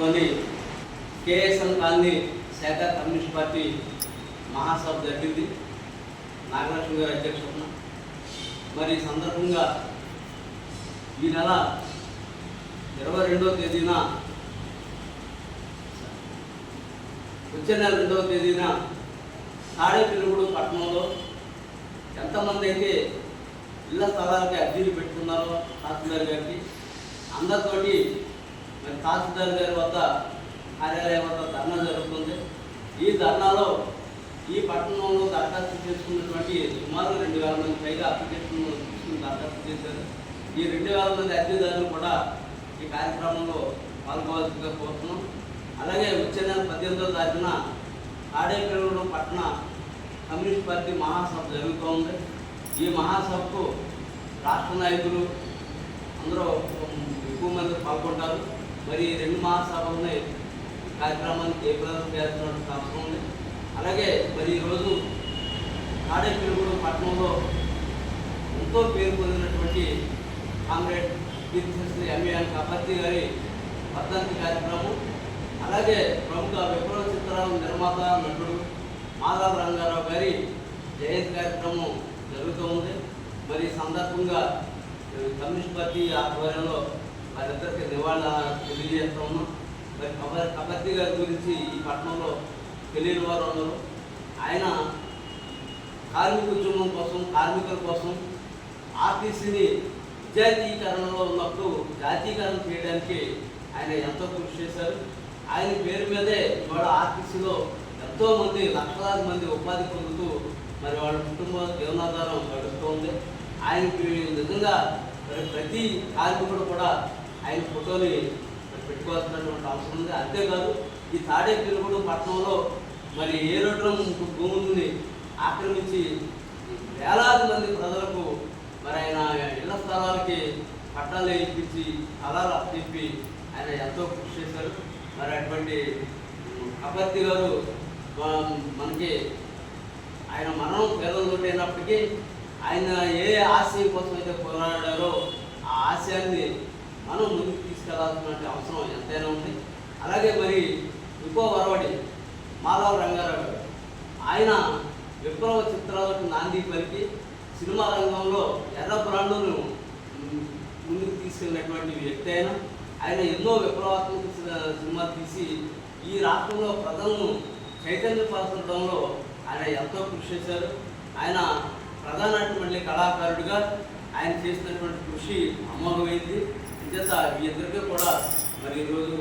లోని కాలనీ శాఖ communist party మహాసభ జరిగింది. నాగలక్ష్మి గారి అధ్యక్షతన. మరి ఈ సందర్భంగా ఈ నెల ఇరవై రెండవ తేదీన వచ్చే నెల రెండవ తేదీన తాడేపల్లిగూడు పట్టణంలో ఎంతమంది అయితే ఇళ్ళ స్థలాలకి అర్జీలు పెట్టుకున్నారో తహసీల్దార్ గారికి అందరితోటి మరి తహసీల్దార్ గారి వద్ద కార్యాలయం వద్ద ధర్నా జరుగుతుంది. ఈ ధర్నాలో ఈ పట్టణంలో దరఖాస్తు చేసుకున్నటువంటి సుమారు రెండు వేల మంది పైగా అప్లికేషన్ తీసుకుని దరఖాస్తు చేశారు. ఈ రెండు వేల మంది అర్జీదారులు కూడా ఈ కార్యక్రమంలో పాల్గొవాల్సిందిగా కోరుతున్నాం. అలాగే వచ్చే నెల పద్దెనిమిదో తారీఖున తాడేపల్లిగూడెం పట్టణ కమ్యూనిస్ట్ పార్టీ మహాసభ జరుగుతోంది ఈ మహాసభకు రాష్ట్ర నాయకులు అందరూ ఎక్కువ మంది పాల్గొంటారు. మరి రెండు మహాసభలని కార్యక్రమానికి ఏ ప్రదర్శన చేస్తున్నటువంటి అవసరం ఉంది. అలాగే మరి ఈరోజు తాడేపల్లిగూడెం పట్టణంలో ఎంతో పేరు పొందినటువంటి కామ్రేడ్ కీర్తిశ్రీ ఎంఏఎన్ కపర్తి గారి వర్ధంతి కార్యక్రమం అలాగే ప్రముఖ విప్లవ చిత్రాల నిర్మాత నటుడు మాధవ రంగారావు గారి జయంతి కార్యక్రమం జరుగుతూ ఉంది. మరి సందర్భంగా కమ్యూనిస్ట్ పార్టీ ఆధ్వర్యంలో వారిద్దరికి నివాళులు తెలియజేస్తా ఉన్నాం మరి కబర్ కబర్తి గారి గురించి ఈ పట్టణంలో తెలియని వారు ఉన్నారు. ఆయన కార్మిక ఉద్యమం కోసం కార్మికుల కోసం ఆర్టీసీని విద్యార్థీకరణలో ఉన్నప్పుడు జాతీయకరణ చేయడానికి ఆయన ఎంతో కృషి చేశారు. ఆయన పేరు మీదే ఇవాళ ఆర్టీసీలో ఎంతోమంది లక్షలాది మంది ఉపాధి పొందుతూ మరి వాళ్ళ కుటుంబ జీవనాధారం గడుస్తోంది ఆయనకి నిజంగా మరి ప్రతి కార్మికుడు కూడా ఆయన ఫోటోని పెట్టుకోవాల్సినటువంటి అవసరం ఉంది. అంతేకాదు ఈ తాడేపల్లిగూడెం పట్టణంలో మరి ఏ రోడ్డు భూములని ఆక్రమించి వేలాది మంది ప్రజలకు మరి ఆయన ఇళ్ళ స్థలాలకి పట్టాలు ఇప్పించి స్థలాలు అప్పచెప్పి ఆయన ఎంతో కృషి చేశారు. మరి అటువంటి కపర్తి గారు మనకి ఆయన మరణం అయినప్పటికీ ఆయన ఏ ఆశయం కోసం అయితే పోరాడారో ఆ ఆశయాన్ని మనం ముందుకు తీసుకెళ్ళాల్సినటువంటి అవసరం ఎంతైనా ఉంది. అలాగే మరి ఇంకో వరవడి మాధవ రంగారావు ఆయన విప్లవ చిత్రాలకు నాంది పలికి సినిమా రంగంలో ఎర్ర బ్రాండును ముందుకు తీసుకెళ్ళినటువంటి వ్యక్తి ఆయన. ఆయన ఎన్నో విప్లవాత్మక సినిమాలు తీసి ఈ రాష్ట్రంలో ప్రజలను చైతన్యపరచడంలో ఆయన ఎంతో కృషి చేశారు. ఆయన ప్రధానటువంటి కళాకారుడిగా ఆయన చేసినటువంటి కృషి అమోఘమైంది. ఇంచేత మీ ఇద్దరికీ కూడా మరి ఈరోజు